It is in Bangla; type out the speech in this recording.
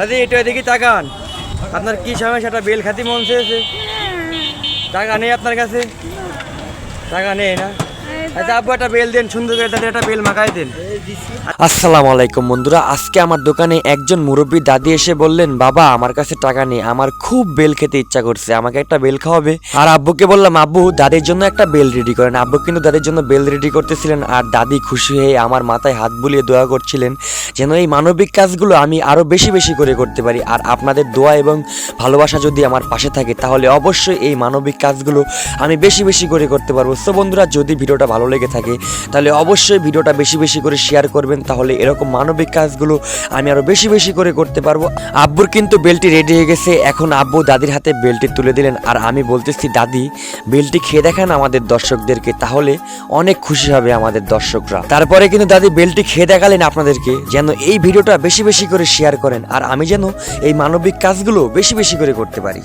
দাদি, একটু এদিকে তাকান। আপনার কি সমস্যাটা বেল খাতি মন চেয়েছে। টাকা নেই আপনার কাছে? টাকা নেই না? আচ্ছা আলাইকুম, বন্ধুরা। আজকে আমার দোকানে একজন মুরব্বী দাদি এসে বললেন, বাবা, আমার কাছে টাকা নেই। আমার খুব বেল খেতে ইচ্ছা করছে। আমাকে একটা বেল খাওয়াবে। আর আব্বুকে বললাম, আব্বু, দাদির জন্য একটা বেল রেডি করেন। আব্বু কিন্তু দাদির জন্য বেল রেডি করতেছিলেন আর দাদি খুশি হয়ে আমার মাথায় হাত বুলিয়ে দোয়া করছিলেন, যেন এই মানবিক কাজগুলো আমি আরও বেশি বেশি করে করতে পারি। আর আপনাদের দোয়া এবং ভালোবাসা যদি আমার পাশে থাকে, তাহলে অবশ্যই এই মানবিক কাজগুলো আমি বেশি বেশি করে করতে পারব। সো বন্ধুরা, যদি ভিডিওটা ভালো লেগে থাকে, তাহলে অবশ্যই ভিডিওটা বেশি বেশি করে শেয়ার করবেন, তাহলে এরকম মানবিক কাজগুলো আমি আরও বেশি বেশি করে করতে পারব। আব্বুর কিন্তু বেলটি রেডি হয়ে গেছে, এখন আব্বু দাদির হাতে বেলটি তুলে দিলেন, আর আমি বলতেছি, দাদি, বেলটি খেয়ে দেখান আমাদের দর্শকদেরকে, তাহলে অনেক খুশি হবে আমাদের দর্শকরা। তারপরে কিন্তু দাদি বেলটি খেয়ে দেখালেন আপনাদেরকে, যেন এই ভিডিওটা বেশি বেশি করে শেয়ার করেন, আর আমি যেন এই মানবিক কাজগুলো বেশি বেশি করে করতে পারি।